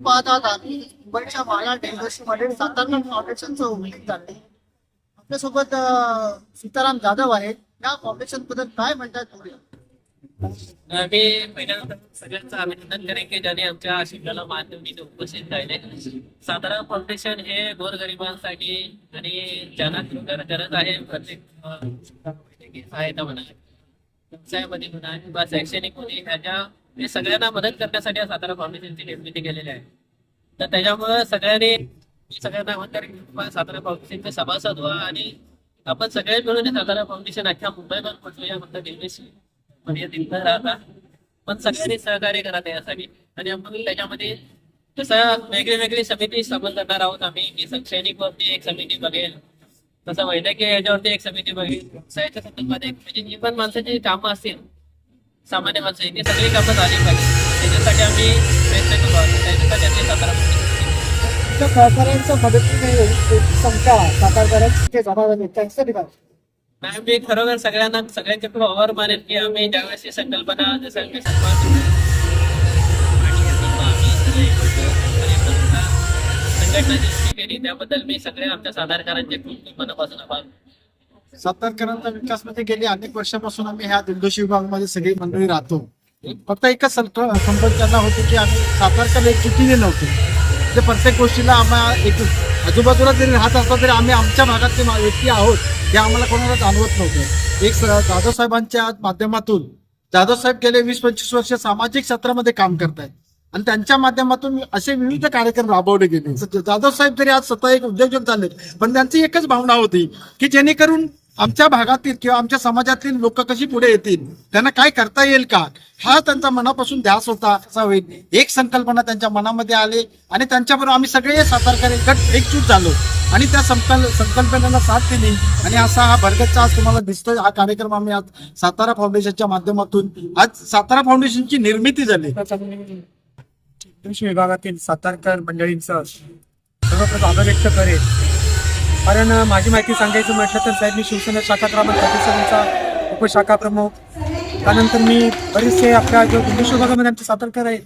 पाहत आहात आम्ही मुंबईच्या माला मध्ये सातारा फाउंडेशनचं उल्लेख झाले आपल्यासोबत सीताराम जाधव आहेत. या फाउंडेशनबद्दल काय म्हणतात मी पहिल्यांदा सगळ्यांचं अभिनंदन करेन की ज्याने आमच्या शिबिराला माध्यमिक उपस्थित राहिले. सातारा फाउंडेशन हे गोरगरिबांसाठी आणि ज्यांना खरोखर गरज आहे प्रत्येक सहायता म्हणा व्यवसायामध्ये म्हणा किंवा शैक्षणिकमध्ये ह्याच्या मी सगळ्यांना मदत करण्यासाठी या सातारा फाउंडेशनची निर्मिती केलेली आहे. तर त्याच्यामुळे सगळ्यांनी सगळ्यांना म्हणतात की सातारा फाउंडेशनचे सभासद व्हा आणि आपण सगळे मिळून सातारा फाउंडेशन अख्ख्या मुंबईभर पोहोचूया फक्त दिल्लीशी. म्हणजे तिथं राहता पण सगळ्यांनी सहकार्य करा त्यासाठी आणि आपण त्याच्यामध्ये तसं वेगळी वेगळी समिती स्थापन करणार आहोत आम्ही. की शैक्षणिक वरती एक समिती बघेल. तसं वैद्यकीय याच्यावरती एक समिती बघेल. व्यवसायाच्या संदर्भात एक म्हणजे जी पण माणसाची कामं असतील सामान्य माणसं ती सगळी कामं झाली पाहिजे. त्याच्यासाठी आम्ही प्रयत्न करू आहोत त्याच्यासाठी आम्ही सातारा तुमच्या सहकार्यांच्या मदतीने संख्या सातारकरांची जमा झाली. त्यांच्यासाठी काय नाही मी खरोखर सगळ्यांना सगळ्यांचे खूप आभार मानेन की आम्ही ज्यावेळेस ही संकल्पना जसं आम्ही संघटना केली त्याबद्दल मी सगळे आमच्या साधारकारांचे खूप खूप मनापासून आभार सातारकरांचा विकासमध्ये गेली अनेक वर्षापासून आम्ही ह्या दिंडोशी विभागामध्ये सगळी मंडळी राहतो. फक्त एकच संक- संपर्क त्यांना होते की आम्ही सातारकर चुकीने नव्हतो. ते म्हणजे प्रत्येक गोष्टीला आम्हाला एक आजूबाजूला जरी राहत असला तरी आम्ही आमच्या भागातले व्यक्ती आहोत हे आम्हाला कोणाला जाणवत नव्हतं. एक स- जाधव साहेबांच्या माध्यमातून जाधव साहेब गेले वीस पंचवीस वर्ष सामाजिक क्षेत्रामध्ये काम करतायत. आणि त्यांच्या माध्यमातून असे विविध कार्यक्रम राबवले गेले. जाधव साहेब तरी आज स्वतः एक उद्योजक झाले पण त्यांची एकच भावना होती की जेणेकरून आमच्या भागातील किंवा आमच्या समाजातील लोक कशी पुढे येतील? त्यांना काय करता येईल का? हा त्यांचा मनापासून ध्यास होता असा होईल. एक संकल्पना त्यांच्या मनामध्ये आले आणि त्यांच्याबरोबर आम्ही सगळे सातारकर गट एकजूट झालो. आणि त्या संकल संकल्पनेला साथ दिली. आणि असा हा भरगतचा आज तुम्हाला दिसतोय. हा कार्यक्रम आम्ही आज सातारा फाउंडेशनच्या माध्यमातून आज सातारा फाउंडेशनची निर्मिती झाली. कृषी विभागातील सातारकर मंडळींचं सर्वप्रथम आभार व्यक्त करेल कारण माझी माहिती सांगायचं म्हटलं तर साहेब मी शिवसेना शाखा क्रमांक छत्तीसचा उपशाखा प्रमुख. त्यानंतर मी बरेचसे आपल्या जो हिंदू विभागामध्ये आमचे सातारकर आहेत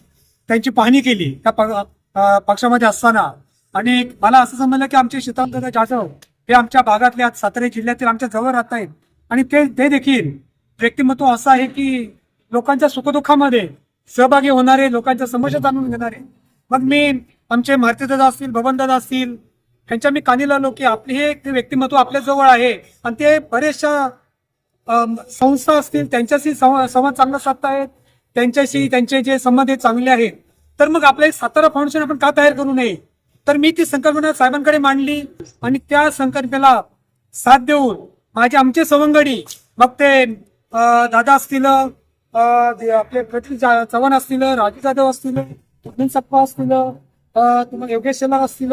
त्यांची पाहणी केली. त्या प- पक्षामध्ये असताना. आणि मला असं समजलं की आमचे शीतांतदा जाधव हे आमच्या भागातले आज सातारा जिल्ह्यातील आमच्या जवळ राहत आहेत. आणि ते ते देखील व्यक्तिमत्व असं आहे की लोकांच्या सुखदुःखामध्ये सहभागी होणारे लोकांच्या समस्या जाणून घेणारे. मग मी आमचे मारुतीदादा असतील भवनदादा असतील त्यांच्या मी कानी लावलो की आपले हे एक व्यक्तिमत्व आपल्या जवळ आहे. आणि ते बरेचशा संस्था असतील त्यांच्याशी संवा- संवाद चांगला साधतायत त्यांच्याशी त्यांचे जे संबंध आहेत चांगले आहेत. तर मग आपलं एक सातारा फाउंडेशन आपण का तयार करू नये? तर मी ती संकल्पना साहेबांकडे मांडली आणि त्या संकल्पनेला साथ देऊन माझे आमचे सवंगडी मग ते दादा असतील आपले प्रतीक जा- चव्हाण असतील राजू जाधव असतील सप्पा असतील तुम्हाला योगेश शेलार असतील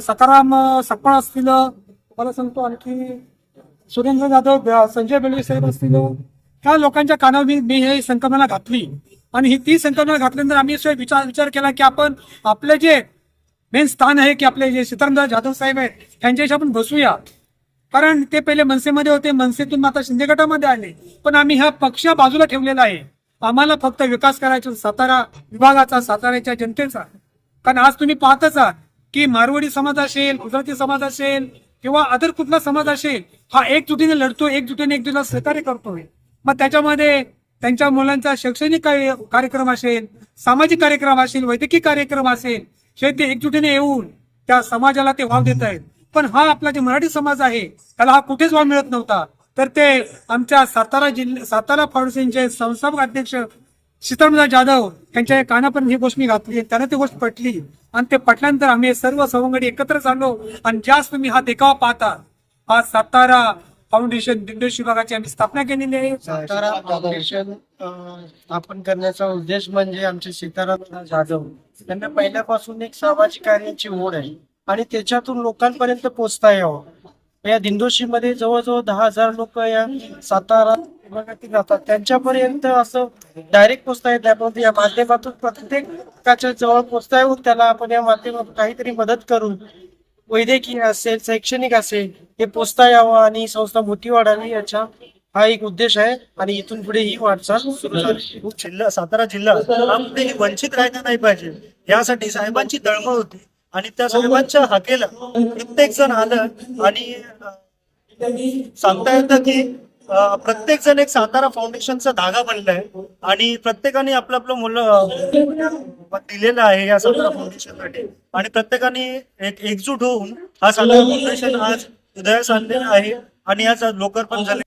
सकाराम अं, असतील. मला सांगतो आणखी सुरेंद्र जाधव संजय बेलवे साहेब असतील. त्या लोकांच्या कानावर मी मी हे संकल्पना घातली. आणि ही ती संकल्पना घातल्यानंतर आम्ही असा विचार विचार केला की आपण आपलं जे मेन स्थान आहे की आपले जे सीतारामदास जाधव साहेब आहेत त्यांच्याशी आपण बसूया. कारण ते पहिले मनसेमध्ये होते मनसेतून आता शिंदे गटामध्ये आले. पण आम्ही हा पक्ष बाजूला ठेवलेला आहे. आम्हाला फक्त विकास करायचा सातारा विभागाचा साताऱ्याच्या जनतेचा. कारण आज तुम्ही पाहतच आहात की मारवाडी समाज असेल गुजराती समाज असेल किंवा अदर कुठला समाज असेल हा एकजुटीने लढतो एकजुटीने एकजुटीला सहकार्य करतोय. मग त्याच्यामध्ये त्यांच्या मुलांचा शैक्षणिक कार्य- कार्यक्रम असेल सामाजिक कार्यक्रम असेल वैद्यकीय कार्यक्रम असेल हे ते एकजुटीने येऊन त्या समाजाला ते वाव देत आहेत. पण हा आपला जे मराठी समाज आहे त्याला हा कुठेच वाव मिळत नव्हता. तर ते आमच्या सातारा जिल्ह्या सातारा फाउंडेशनचे संस्थापक अध्यक्ष सीतारामदास जाधव त्यांच्या कानापर्यंत ही गोष्ट मी घातली त्यांना ती गोष्ट पटली. आणि ते पटल्यानंतर आम्ही सर्व सवंगडी एकत्र झालो. आणि ज्यास तुम्ही हा देखावा पाहता हा सातारा फाउंडेशन दिग्दर्श विभागाची आम्ही स्थापना केलेली आहे. सातारा फाउंडेशन स्थापन करण्याचा उद्देश म्हणजे आमचे सीताराम जाधव. त्यांना पहिल्यापासून एक सामाजिक कार्याची ओढ आहे. आणि त्याच्यातून लोकांपर्यंत पोहोचता यावं. या दिंडोशीमध्ये जवळजवळ दहा हजार लोक या सातारा विभागातील राहतात. त्यांच्यापर्यंत असं डायरेक्ट पोचता येत नाही. परंतु या माध्यमातून प्रत्येकाच्या जवळ पोचता येऊन त्याला आपण या माध्यमातून काहीतरी मदत करून वैद्यकीय असेल शैक्षणिक असेल हे पोचता यावं आणि संस्था मोठी वाढावी याच्या हा एक उद्देश आहे. आणि इथून पुढे ही वाटचाल सुरू झाली. जिल्हा सातारा जिल्हा हा कुठेही वंचित राहिला नाही पाहिजे. यासाठी साहेबांची दळमळ होती. आणि त्या साहेबांच्या हाकेला प्रत्येक जण आलं आणि सांगता येतं की प्रत्येक जण एक सातारा फाउंडेशनचा धागा बनलाय आणि प्रत्येकाने आपलं आपलं मुलं दिलेलं आहे या सातारा फाउंडेशनसाठी आणि प्रत्येकाने एक एकजूट होऊन हा सातारा फाउंडेशन आज उदयास आणलेला आहे आणि आज लोकार्पण झाले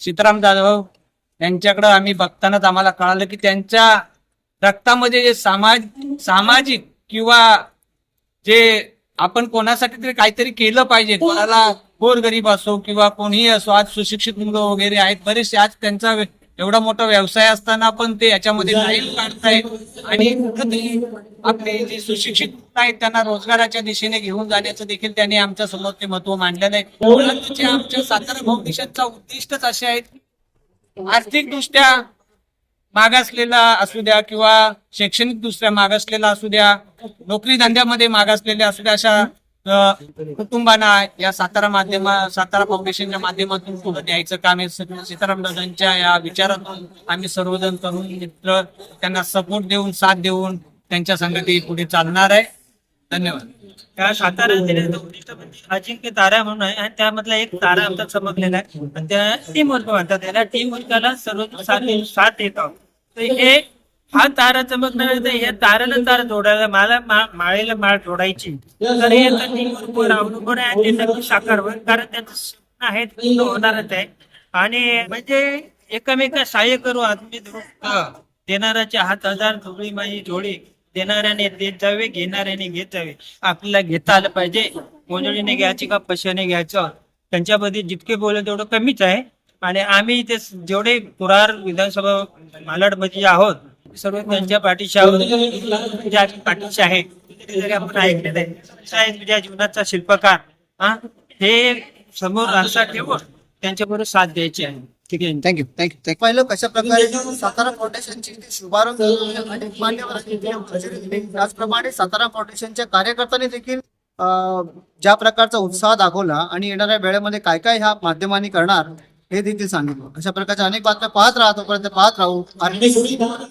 सीताराम जाधव यांच्याकडं आम्ही बघतानाच आम्हाला कळालं की त्यांच्या रक्तामध्ये जे समाज सामाजिक किंवा जे आपण कोणासाठी तरी काहीतरी केलं पाहिजे. कोणाला गोरगरीब असो किंवा कोणीही असो आज सुशिक्षित मुलं वगैरे आहेत बरेचसे आज त्यांचा एवढा मोठा व्यवसाय असताना पण ते याच्यामध्ये लाईन काढतायत आणि आपले जे सुशिक्षित मुलं आहेत त्यांना रोजगाराच्या दिशेने घेऊन जाण्याचं देखील त्यांनी आमच्यासमोर ते महत्त्व मांडलेलं आहे जे आमच्या सातारा फाउंडेशनचा उद्दिष्टच असे आहेत. आर्थिकदृष्ट्या मागासलेला असू द्या किंवा शैक्षणिक दृष्ट्या मागासलेला असू द्या नोकरी धंद्यामध्ये मागासलेले असू द्या अशा कुटुंबांना या सातारा माध्यमा सातारा फाउंडेशनच्या माध्यमातून पुढे काम आहे. सीताराम दादांच्या या विचारातून आम्ही सर्वजण तरुण मित्र त्यांना सपोर्ट देऊन साथ देऊन त्यांच्या संगती पुढे चालणार आहे. धन्यवाद. त्या सातारा जिल्ह्याचं उद्दिष्ट म्हणजे अजिंक्य तारा म्हणून आहे आणि त्यामधला एक तारा आमचा चमकलेला आहे. आणि त्या टीम वर्क म्हणतात त्याला टीम वर्काला सर्व साथ साथ आहोत. तर हे हा तारा चमकणार तर या ताराला तारा जोडायला मला माळेला माळ जोडायची. तर हे आहे ते साकार होईल कारण त्यांचं आहे होणारच आहे. आणि म्हणजे एकमेका सहाय्य करू आदमी देणाऱ्याचे हात हजार जोडी माझी जोडी देणाऱ्याने देत जावे घेणाऱ्याने घेत जावे. आपल्याला घेता आलं पाहिजे. मोजडीने घ्यायची का पैशाने घ्यायचं? त्यांच्यामध्ये जितके बोलले तेवढं कमीच आहे. आणि आम्ही ते जेवढे कुरार विधानसभा मालाडमध्ये आहोत सर्व त्यांच्या पाठीशी आहोत. ज्या पाठीशी आहे जरी आपण ऐकलेलं आहे. असं आहे तुझ्या जीवनाचा शिल्पकार हा? हे समोर आरसा ठेवून त्यांच्याबरोबर साथ द्यायची आहे. ठीक आहे. थँक्यू थँक्यू पहिलं कशा प्रकारे सातारा फाउंडेशनची शुभारंभ. त्याचप्रमाणे सातारा फाउंडेशनच्या कार्यकर्त्यांनी देखील ज्या प्रकारचा उत्साह दाखवला आणि येणाऱ्या वेळेमध्ये काय काय ह्या माध्यमांनी करणार हे देखील सांगितलं. अशा प्रकारच्या अनेक बातम्या पाहत राहतो पर्यंत पाहत राहू. आणि